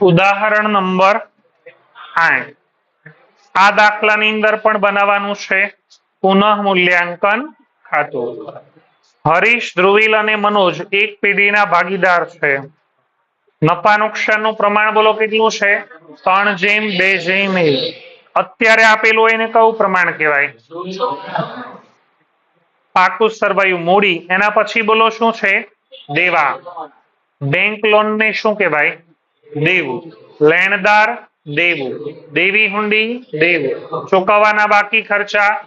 ઉદાહરણ નંબર આ દાખલાની અંદર પણ બનાવવાનું છે. પુનઃ મૂલ્યાંકન ખાતું. હરીશ, ધ્રુવીલ અને મનોજ એક પેઢીના ભાગીદાર છે. નફા નુકસાનનું પ્રમાણ બોલો કેટલું છે? ત્રણ જેમ, બે જેમ એક અત્યારે આપેલું એને કયું પ્રમાણ કહેવાય? પાકું સરવાયું મૂડી. એના પછી બોલો શું છે? દેવા. બેંક લોન ને શું કહેવાય? દેવું. લેણદાર દેવું. દેવી હુંડી દેવું. ચૂકવવાના બાકી ખર્ચા?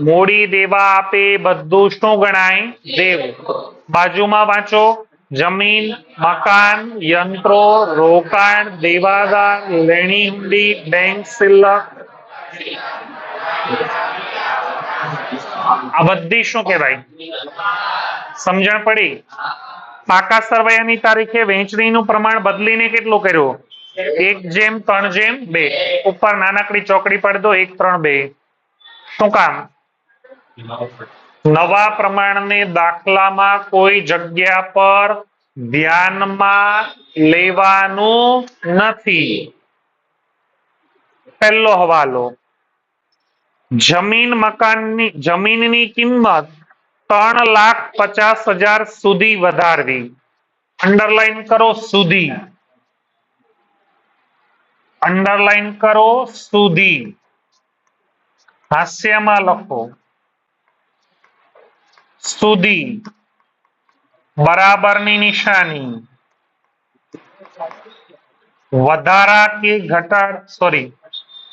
મૂડી દેવા આપે બધું શું ગણાય? દેવું. બાજુમાં વાંચો. જમીન, મકાન, યંત્રો, રોકાણ, દેવાદાર, લેણી હુંડી, બેંક, સિલક. આ બધી શું કહેવાય? સમજણ પડી? પાકા સરવૈયાની તારીખે વહેંચણીનું પ્રમાણ બદલીને કેટલું કર્યું? એક જેમ, ત્રણ જેમ, બે. ઉપર નાનકડી ચોકડી પાડી દો, એક, ત્રણ, બે. શું કામ? નવા પ્રમાણને દાખલામાં કોઈ જગ્યા પર ધ્યાનમાં લેવાનું નથી. પહેલો હવાલો. જમીન મકાનની, જમીનની કિંમત ત્રણ લાખ પચાસ હજાર સુધી વધારવી. અંડરલાઈન કરો સુધી. અંડરલાઈન કરો સુધી. હાસ્યમાં લખો. સુધી. બરાબરની નિશાની. વધારા કે ઘટાડ સોરી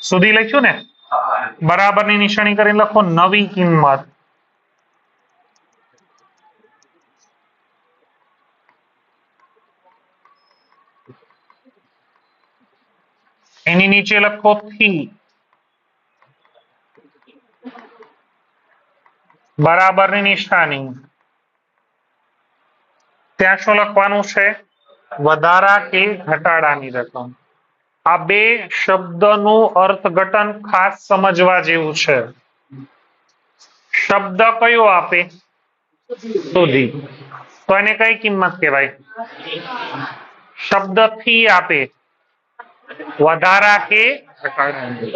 સુધી લખ્યું ને? બરાબરની નિશાની કરીને લખો નવી કિંમત. એની નીચે લખો થી બરાબરની નિશાની. ત્યાં શું લખવાનું છે? વધારા કે ઘટાડાની રકમ. આ બે શબ્દનું અર્થઘટન ખાસ સમજવા જેવું છે. શબ્દ કયો આપે? સુધી. તો એને કઈ કિંમત કહેવાય? શબ્દ ફી આપે. વધારા કે ઘટાડાની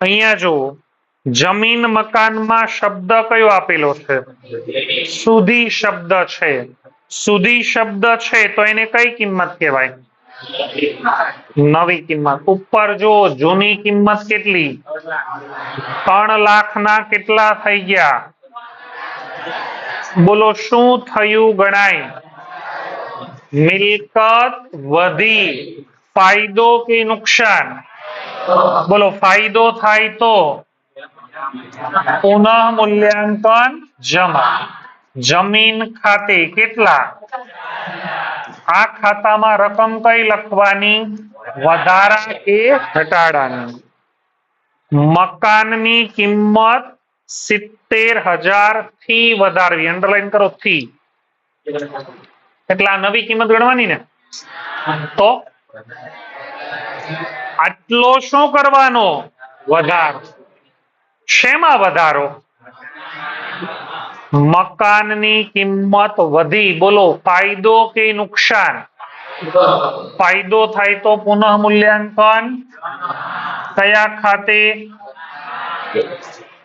અહીંયા જુઓ, જમીન મકાનમાં શબ્દ કયો આપેલો છે? સુધી શબ્દ છે. સુધી શબ્દ છે તો એને કઈ કિંમત કહેવાય? નવી કિંમત. ઉપર જો જૂની કિંમત કેટલી? ત્રણ લાખ ના કેટલા થઈ ગયા? બોલો, શું થયું ગણાય? મિલકત વધી. ફાયદો કે નુકસાન બોલો ફાયદો થાય તો પુનઃ મૂલ્યાંકન જમા જમીન ખાતે કેટલા આ ખાતામાં રકમ કઈ લખવાની વધારા કે ઘટાડાની મકાનની કિંમત સિત્તેર હજારથી વધારવી અંડરલાઈન કરો થી એટલે આ નવી કિંમત ગણવાની ને તો આટલો શું કરવાનો? વધારો. શેમાં વધારો? મકાનની કિંમત વધી. બોલો, ફાયદો કે નુકસાન? ફાયદો થાય તો પુનઃ મૂલ્યાંકન. કયા ખાતે?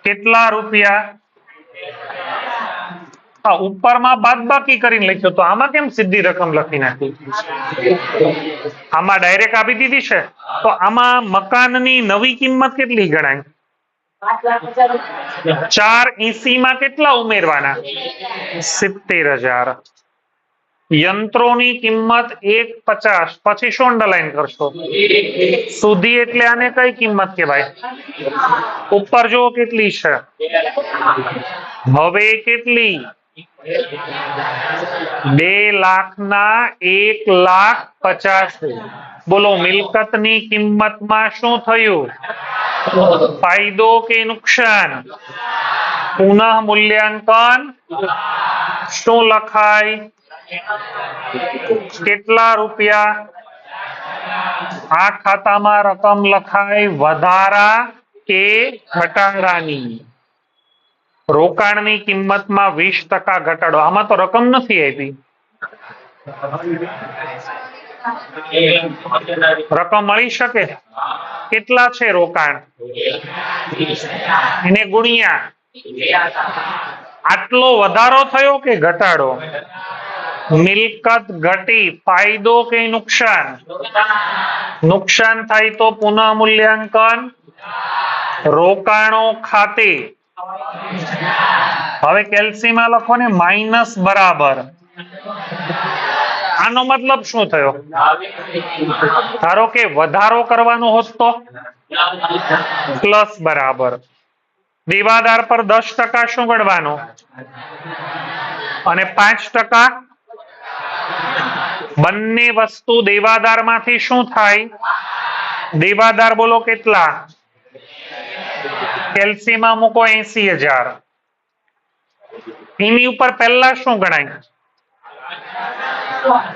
કેટલા રૂપિયા? હા, ઉપરમાં બાદબાકી કરીને લખ્યો તો આમાં કેમ સીધી રકમ લખી નાખી? આમાં ડાયરેક્ટ આપી દીધી છે? તો આમાં મકાનની નવી કિંમત કેટલી ગણાય? ચાર એસી માં કેટલા ઉમેરવાના? સિત્તેર હજાર. યંત્રોની કિંમત એક પચાસ. પછી શું અંડરલાઈન કરશો? સુધી એટલે આને કઈ કિંમત કહેવાય? ઉપર જુઓ કેટલી છે. હવે કેટલી? બે લાખ ના એક લાખ પચાસ બોલો મિલકતની કિંમતમાં શું થયું ફાયદો કે નુકસાન પુનઃ મૂલ્યાંકન શું લખાય કેટલા રૂપિયા આ ખાતામાં રકમ લખાય વધારા કે ઘટાડાની રોકાણની કિંમતમાં વીસ ટકા ઘટાડો. આમાં તો રકમ નથી આપી. રકમ મળી શકે? કેટલા છે રોકાણ? એને ગુણ્યા. આટલો વધારો થયો કે ઘટાડો? મિલકત ઘટી. ફાયદો કે નુકસાન? નુકસાન થાય તો પુનઃ મૂલ્યાંકન રોકાણો ખાતે. હવે કેલ્સીમાં લખો ને માઇનસ બરાબર. આનો મતલબ શું થયો? ધારો કે વધારો કરવાનો હોત તો? પ્લસ બરાબર. દેવાદાર પર દસ ટકા શું ગણવાનો અને પાંચ ટકા બંને વસ્તુ દેવાદારમાંથી શું થાય? દેવાદાર બોલો કેટલા? કેલ્સીમાં મૂકો એસી હજાર. એની ઉપર પહેલા શું ગણાય?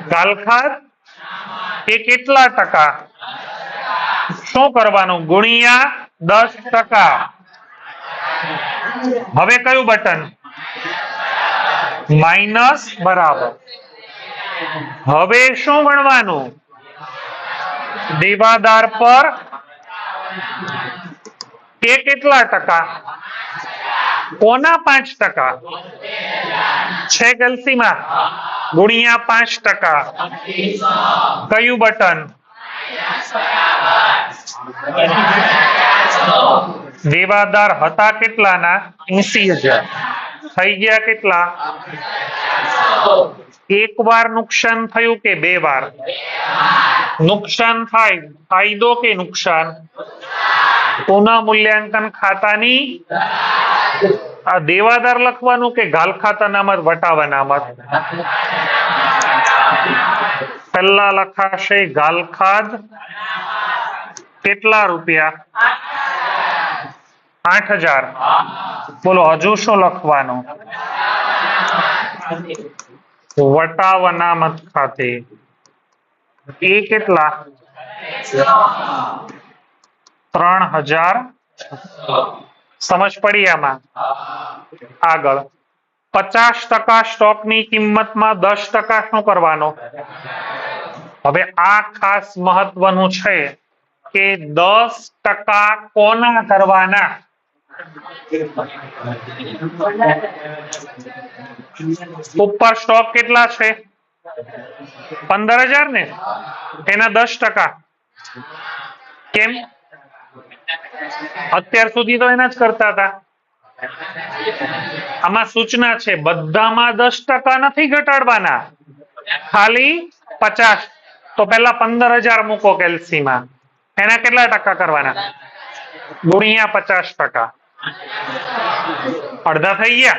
ગાલખાત એ કેટલા ટકા? શું કરવાનું? ગુણ્યા દસ ટકા. હવે કયું બટન? માઇનસ બરાબર. હવે શું ગણવાનું? દેવાદાર પર. એ કેટલા ટકા? કોના પાંચ ટકા છે ગલસીમાં ગુણ્યા પાંચ ટકા કયું બટન દેવાદાર હતા કેટલાના એસી હજાર થઈ ગયા કેટલા એક વાર નુકસાન થયું કે બે વાર નુકસાન થાય ફાયદો કે નુકસાન પુનઃ મૂલ્યાંકન ખાતાની આ દેવાદાર લખવાનું કે ગાલ વટાવા નામત? પહેલા લખાશે ગાલખાદ કેટલા રૂપિયા? આઠ હજાર. બોલો, હજુ શું લખવાનું? વટાવનામત ખાતે. એ કેટલા? ત્રણ હજાર. સમજ પડી આમાં? આગળ. પચાસ ટકા સ્ટોકની કિંમતમાં દસ ટકા શું કરવાનો? હવે આ ખાસ મહત્વનું છે કે દસ ટકા કોના કરવાના? ઉપર સ્ટોક કેટલા છે? પંદર હજાર ને? એના દસ ટકા. કેમ? અત્યાર સુધી તો એના જ કરતા હતા. આમાં સૂચના છે, બધામાં દસ ટકા નથી ઘટાડવાના. ખાલી પચાસ. તો પેલા પંદર હજાર મૂકો કેલ્સીમાં. એના કેટલા ટકા કરવાના? ગુણ્યા પચાસ ટકા. અડધા થઈ ગયા.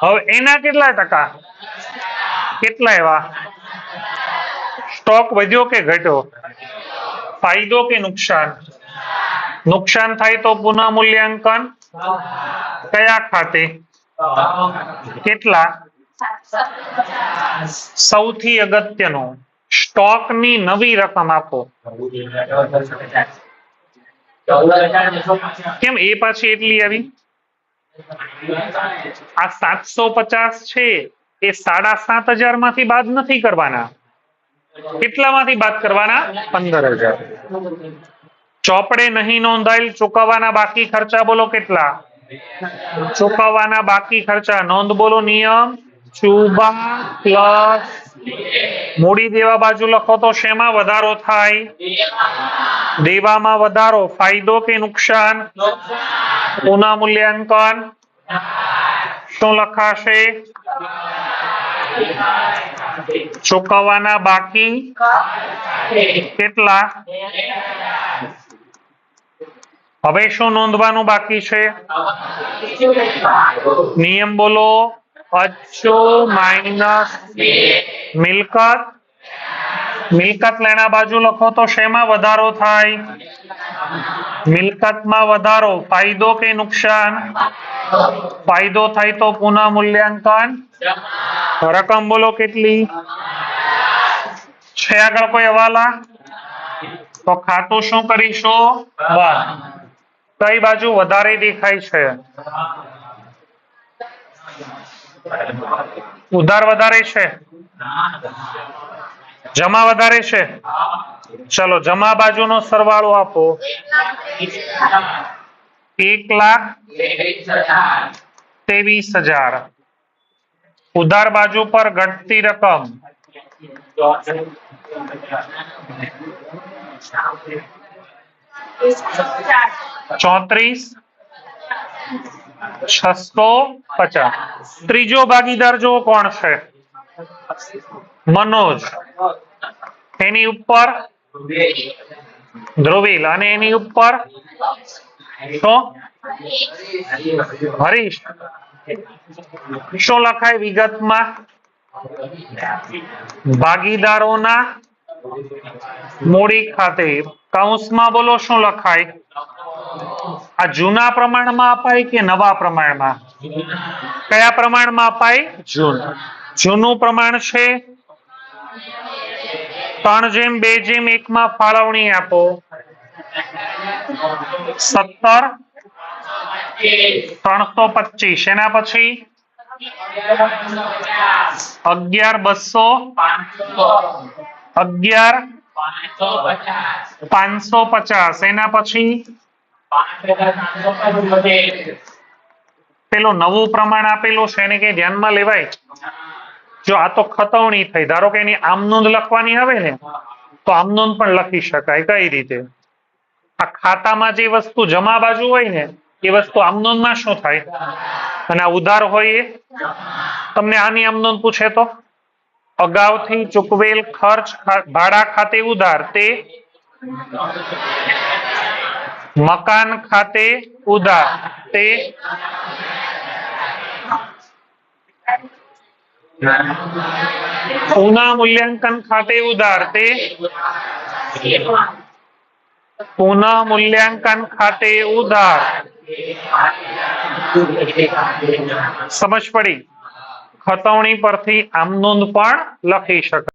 હવે એના કેટલા ટકા? કેટલા એવા? સ્ટોક વધ્યો કે ઘટ્યો? ફાયદો કે નુકસાન? નુકસાન થાય તો પુનઃ મૂલ્યાંકન કયા ખાતે? કેટલા? સૌથી અગત્યનું. સ્ટોકની નવી રકમ આપો. કેમ? એ પાછી એટલી આવી? આ સાતસો પચાસ છે. એ સાડા સાત હજારમાંથી બાદ નથી કરવાના. કેટલામાંથી બાદ કરવાના? પંદર હજાર. ચોપડે નહીં નોંધાયેલ ચૂકવવાના બાકી ખર્ચા બોલો કેટલા? ચૂકવવાના બાકી ખર્ચા. નોંધ બોલો નિયમ. ચુબા પ્લસ મૂડી દેવા બાજુ લખો તો શેમાં વધારો થાય? દેવામાં વધારો. ફાયદો કે નુકસાન? પુનઃ મૂલ્યાંકન. શું લખાશે? ચૂકવવાના બાકી કેટલા? હવે શું નોંધવાનું બાકી છે? નિયમ બોલો. અચ્છો માઇનસ મિલકત. મિલકત લેણા બાજુ લખો તો શેમાં વધારો થાય? મિલકતમાં વધારો. ફાયદો કે નુકસાન? ફાયદો થાય તો પુનઃ મૂલ્યાંકન? રકમ બોલો કેટલી? છે આગળ કોઈ હવાલા? તો ખાતું શું કરીશું? કઈ બાજુ વધારે દેખાય છે. ઉધાર વધારે છે. જમા વધારે છે. ચલો, જમા બાજુનો સરવાળો આપો. એક લાખ ત્રેવીસ હજાર. ઉધાર બાજુ પર ઘટતી રકમ. ચોત્રીસ, છસો પચાસ. ત્રીજો ભાગીદાર જો કોણ છે? મનોજ. એની ઉપર ધ્રુવીલ. અને એની ઉપર હરીશ. શું લખાય વિગતમાં? ભાગીદારોના મૂડી ખાતે કૌંસમાં બોલો શું લખાય? આ જૂના પ્રમાણમાં અપાય કે નવા પ્રમાણમાં? કયા પ્રમાણમાં અપાય? જૂન. જૂનું પ્રમાણ છે? ત્રણ જેમ બે જેમ એક માં ફાળવણી આપો. સત્તર. ત્રણસો પચીસ. એના પછી? અગિયાર બસો. અગિયાર પાંચસો પચાસ. એના પછી? પેલો નવું પ્રમાણ આપેલું છે એને કઈ ધ્યાનમાં લેવાય? જો આ તો ખતવણી થઈ. ધારો કે એની આમનોંધ લખવાની આવે ને તો આમનોંધ પણ લખી શકાય. કઈ રીતે? આ ખાતામાં જે વસ્તુ જમા બાજુ હોય ને એ વસ્તુ આમનોંધમાં શું થાય? અને આ ઉધાર હોય એ? તમને આની આમનોંધ પૂછે તો? અગાઉથી ચૂકવેલ ખર્ચ ખા- ભાડા ખાતે ઉધાર તે મકાન ખાતે ઉધાર તે પુનઃ મૂલ્યાંકન ખાતે ઉધાર તે પુનઃ મૂલ્યાંકન ખાતે ઉધાર. સમજ પડી? ખતવણી પરથી આમ નોંધ પણ લખી શકાય.